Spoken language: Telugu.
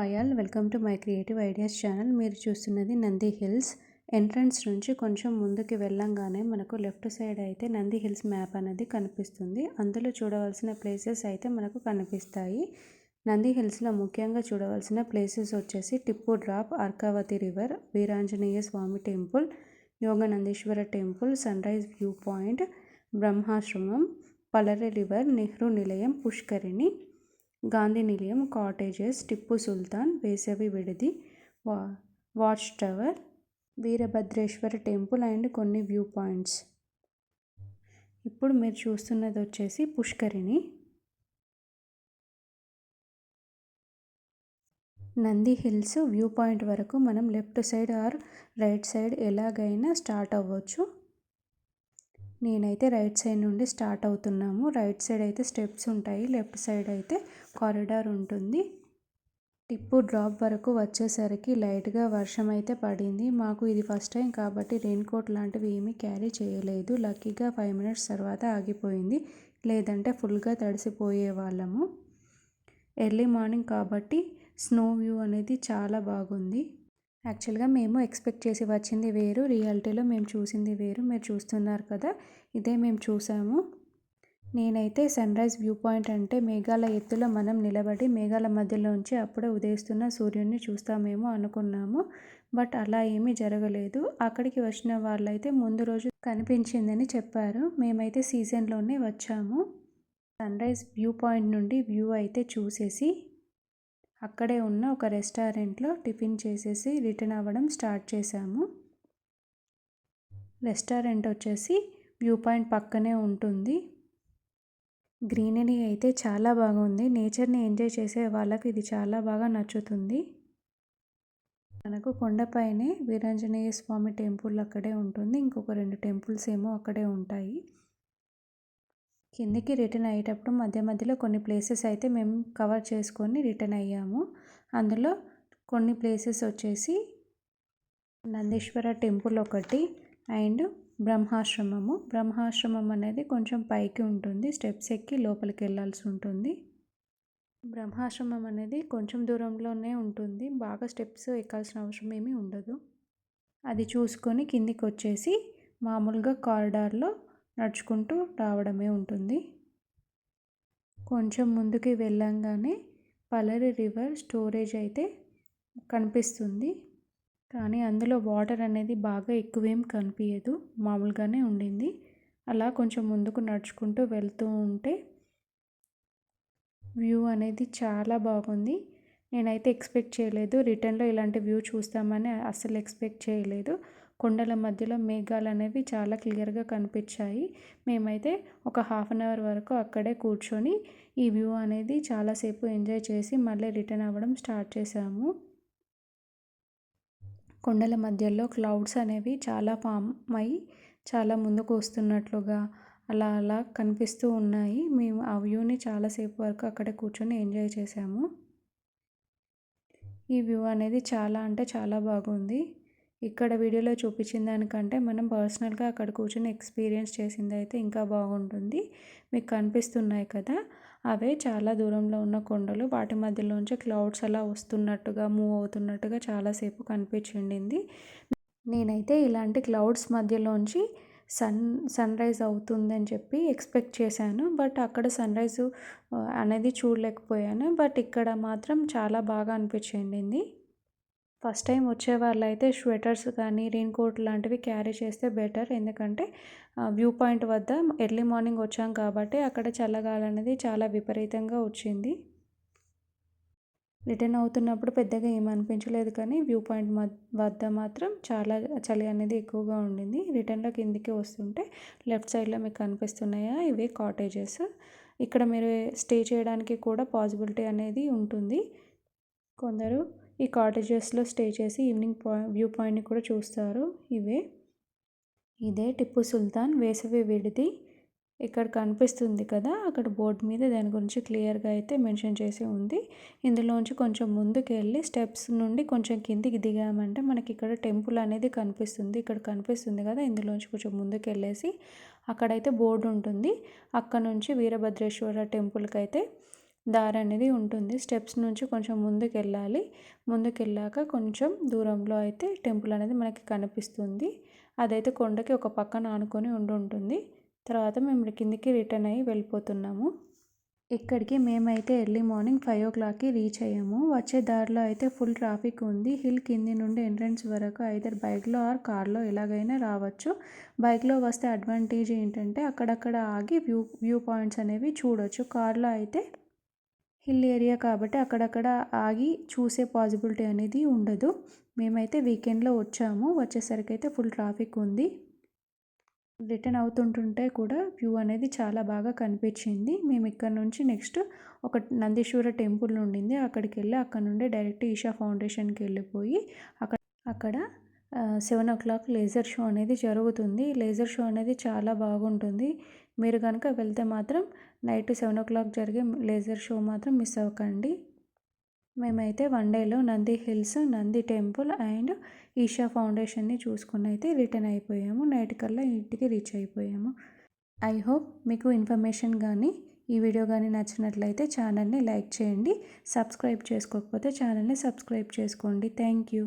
Hi welcome to my creative ideas channel. మీరు చూస్తున్నది నంది హిల్స్. ఎంట్రన్స్ నుంచి కొంచెం ముందుకు వెళ్ళంగానే మనకు లెఫ్ట్ సైడ్ అయితే నంది హిల్స్ మ్యాప్ అనేది కనిపిస్తుంది. అందులో చూడవలసిన ప్లేసెస్ అయితే మనకు కనిపిస్తాయి. నంది హిల్స్లో ముఖ్యంగా చూడవలసిన ప్లేసెస్ వచ్చేసి Tipu drop Arkavathi river Veeranjaneya Swamy temple Yoganandeeshwara temple sun rise view point Brahmashramam పలరి river Nehru Nilayam పుష్కరిణి గాంధీ నిలయం కాటేజెస్ టిప్పు సుల్తాన్ వేసవి విడిది వా watch tower Veerabhadreshwara temple and కొన్ని వ్యూ పాయింట్స్. ఇప్పుడు మీరు చూస్తున్నది వచ్చేసి పుష్కరిణి. నంది హిల్స్ వ్యూ పాయింట్ వరకు మనం left side or right side ఎలాగైనా స్టార్ట్ అవ్వచ్చు. నేనైతే రైట్ సైడ్ నుండి స్టార్ట్ అవుతున్నాము. రైట్ సైడ్ అయితే స్టెప్స్ ఉంటాయి. లెఫ్ట్ సైడ్ అయితే కారిడార్ ఉంటుంది. టిప్పు డ్రాప్ వరకు వచ్చేసరికి లైట్గా వర్షం అయితే పడింది. మాకు ఇది ఫస్ట్ టైం కాబట్టి రెయిన్ కోట్ లాంటివి ఏమీ క్యారీ చేయలేదు. లక్కీగా ఫైవ్ మినిట్స్ తర్వాత ఆగిపోయింది. లేదంటే ఫుల్గా తడిసిపోయే వాళ్ళము. ఎర్లీ మార్నింగ్ కాబట్టి స్నో వ్యూ అనేది చాలా బాగుంది. యాక్చువల్గా మేము ఎక్స్పెక్ట్ చేసి వచ్చింది వేరు. రియాలిటీలో మేము చూసింది వేరు. మీరు చూస్తున్నారు కదా ఇదే మేము చూసాము. నేనైతే సన్ రైజ్ వ్యూ పాయింట్ అంటే మేఘాల ఎత్తులో మనం నిలబడి మేఘాల మధ్యలోంచి అప్పుడే ఉదయిస్తున్న సూర్యుడిని చూస్తామేమో అనుకున్నాము. బట్ అలా ఏమీ జరగలేదు. అక్కడికి వచ్చిన వాళ్ళైతే ముందు రోజు కనిపించిందని చెప్పారు. మేమైతే సీజన్లోనే వచ్చాము. సన్ రైజ్ వ్యూ పాయింట్ నుండి వ్యూ అయితే చూసేసి అక్కడే ఉన్న ఒక రెస్టారెంట్లో టిఫిన్ చేసేసి రిటర్న్ అవ్వడం స్టార్ట్ చేశాము. రెస్టారెంట్ వచ్చేసి వ్యూ పాయింట్ పక్కనే ఉంటుంది. గ్రీనరీ అయితే చాలా బాగుంది. నేచర్ని ఎంజాయ్ చేసే వాళ్ళకి ఇది చాలా బాగా నచ్చుతుంది. మనకు కొండపైనే వీరాంజనేయ స్వామి టెంపుల్ అక్కడే ఉంటుంది. ఇంకొక రెండు టెంపుల్స్ ఏమో అక్కడే ఉంటాయి. కిందికి రిటర్న్ అయ్యేటప్పుడు మధ్య మధ్యలో కొన్ని ప్లేసెస్ అయితే మేము కవర్ చేసుకొని రిటర్న్ అయ్యాము. అందులో కొన్ని ప్లేసెస్ వచ్చేసి నందీశ్వర టెంపుల్ ఒకటి అండ్ బ్రహ్మాశ్రమము. బ్రహ్మాశ్రమం అనేది కొంచెం పైకి ఉంటుంది. స్టెప్స్ ఎక్కి లోపలికి వెళ్ళాల్సి ఉంటుంది. బ్రహ్మాశ్రమం అనేది కొంచెం దూరంలోనే ఉంటుంది. బాగా స్టెప్స్ ఎక్కాల్సిన అవసరం ఏమీ ఉండదు. అది చూసుకొని కిందికి వచ్చేసి మామూలుగా కారిడార్లో నడుచుకుంటూ రావడమే ఉంటుంది. కొంచెం ముందుకి వెళ్ళంగానే పలరి రివర్ స్టోరేజ్ అయితే కనిపిస్తుంది. కానీ అందులో వాటర్ అనేది బాగా ఎక్కువేం కనిపించదు మామూలుగానే ఉండింది. అలా కొంచెం ముందుకు నడుచుకుంటూ వెళ్తూ ఉంటే వ్యూ అనేది చాలా బాగుంది. నేనైతే ఎక్స్పెక్ట్ చేయలేదు. రిటర్న్లో ఇలాంటి వ్యూ చూస్తామని అస్సలు ఎక్స్పెక్ట్ చేయలేదు. కొండల మధ్యలో మేఘాలు అనేవి చాలా క్లియర్గా కనిపించాయి. మేమైతే ఒక హాఫ్ అన్ అవర్ వరకు అక్కడే కూర్చొని ఈ వ్యూ అనేది చాలాసేపు ఎంజాయ్ చేసి మళ్ళీ రిటర్న్ అవ్వడం స్టార్ట్ చేసాము. కొండల మధ్యలో క్లౌడ్స్ అనేవి చాలా ఫామ్ అయి చాలా ముందుకు వస్తున్నట్లుగా అలా అలా కనిపిస్తూ ఉన్నాయి. మేము ఆ వ్యూని చాలాసేపు వరకు అక్కడే కూర్చొని ఎంజాయ్ చేసాము. ఈ వ్యూ అనేది చాలా అంటే చాలా బాగుంది. ఇక్కడ వీడియోలో చూపించిన దానికంటే మనం పర్సనల్గా అక్కడ కూర్చొని ఎక్స్పీరియన్స్ చేసింది అయితే ఇంకా బాగుంటుంది. మీకు కనిపిస్తున్నాయి కదా? అవే చాలా దూరంలో ఉన్న కొండలు వాటి మధ్యలోంచి క్లౌడ్స్ అలా వస్తున్నట్టుగా మూవ్ అవుతున్నట్టుగా చాలాసేపు కనిపించిండింది నేనైతే ఇలాంటి క్లౌడ్స్ మధ్యలోంచి సన్ సన్ రైజ్ అవుతుందని చెప్పి ఎక్స్పెక్ట్ చేశాను. బట్ అక్కడ సన్ రైజ్ అనేది చూడలేకపోయాను. బట్ ఇక్కడ మాత్రం చాలా బాగా అనిపించింది. ఫస్ట్ టైం వచ్చే వాళ్ళైతే స్వెటర్స్ కానీ రెయిన్ కోట్ లాంటివి క్యారీ చేస్తే బెటర్ ఎందుకంటే వ్యూ పాయింట్ వద్ద ఎర్లీ మార్నింగ్ వచ్చాం కాబట్టి అక్కడ చల్లగాలి అనేది చాలా విపరీతంగా వచ్చింది. రిటర్న్ అవుతున్నప్పుడు పెద్దగా ఏమనిపించలేదు కానీ వ్యూ పాయింట్ వద్ద మాత్రం చాలా చలి అనేది ఎక్కువగా ఉండింది. రిటర్న్లో కిందికి వస్తుంటే లెఫ్ట్ సైడ్లో మీకు కనిపిస్తున్నాయా? ఇవే కాటేజెస్ ఇక్కడ మీరు స్టే చేయడానికి కూడా పాసిబిలిటీ అనేది ఉంటుంది. కొందరు ఈ కాటేజెస్లో స్టే చేసి ఈవినింగ్ పాయింట్ వ్యూ పాయింట్ని కూడా చూస్తారు ఇవే. ఇదే టిప్పు సుల్తాన్ వేసవి విడిది. ఇక్కడ కనిపిస్తుంది కదా అక్కడ బోర్డు మీద దాని గురించి క్లియర్గా అయితే మెన్షన్ చేసి ఉంది. ఇందులోంచి కొంచెం ముందుకు వెళ్ళి స్టెప్స్ నుండి కొంచెం కిందికి దిగామంటే మనకి ఇక్కడ టెంపుల్ అనేది కనిపిస్తుంది. ఇక్కడ కనిపిస్తుంది కదా ఇందులోంచి కొంచెం ముందుకు వెళ్ళేసి అక్కడైతే బోర్డు ఉంటుంది. అక్కడ నుంచి వీరభద్రేశ్వర టెంపుల్కి అయితే దారి అనేది ఉంటుంది. స్టెప్స్ నుంచి కొంచెం ముందుకు వెళ్ళాలి ముందుకు వెళ్ళాక కొంచెం దూరంలో అయితే టెంపుల్ అనేది మనకి కనిపిస్తుంది. అదైతే కొండకి ఒక పక్కన ఆనుకొని ఉండి ఉంటుంది. తర్వాత మేము కిందికి రిటర్న్ అయ్యి వెళ్ళిపోతున్నాము. ఇక్కడికి మేమైతే ఎర్లీ మార్నింగ్ ఫైవ్ ఓ క్లాక్కి రీచ్ అయ్యాము. వచ్చే దారిలో అయితే ఫుల్ ట్రాఫిక్ ఉంది. హిల్ కింది నుండి ఎంట్రన్స్ వరకు ఐదర్ బైక్లో ఆర్ కార్లో ఎలాగైనా రావచ్చు. బైక్లో వస్తే అడ్వాంటేజ్ ఏంటంటే అక్కడక్కడ ఆగి వ్యూ వ్యూ పాయింట్స్ అనేవి చూడొచ్చు. కార్లో అయితే హిల్ ఏరియా కాబట్టి అక్కడక్కడ ఆగి చూసే పాసిబిలిటీ అనేది ఉండదు. మేమైతే వీకెండ్లో వచ్చాము. వచ్చేసరికి అయితే ఫుల్ ట్రాఫిక్ ఉంది. రిటర్న్ అవుతుంటుంటే కూడా వ్యూ అనేది చాలా బాగా కనిపించింది. మేము ఇక్కడ నుంచి నెక్స్ట్ ఒక నందీశ్వర టెంపుల్ ఉండింది. అక్కడికి వెళ్ళి అక్కడ నుండి డైరెక్ట్ ఈషా ఫౌండేషన్కి వెళ్ళిపోయి అక్కడ అక్కడ seven o'clock laser show అనేది జరుగుతుంది. లేజర్ షో అనేది చాలా బాగుంటుంది. మీరు కనుక వెళ్తే మాత్రం నైట్ సెవెన్ ఓ క్లాక్ జరిగే లేజర్ షో మాత్రం మిస్ అవ్వకండి. మేమైతే వన్ డేలో Nandi hills Nandi temple and Isha ఫౌండేషన్ని చూసుకుని అయితే రిటర్న్ అయిపోయాము. నైట్ కల్లా ఇంటికి రీచ్ అయిపోయాము. ఐ హోప్ మీకు ఇన్ఫర్మేషన్ కానీ ఈ వీడియో కానీ నచ్చినట్లయితే ఛానల్ని లైక్ చేయండి. సబ్స్క్రైబ్ చేసుకోకపోతే ఛానల్ని సబ్స్క్రైబ్ చేసుకోండి. Thank you.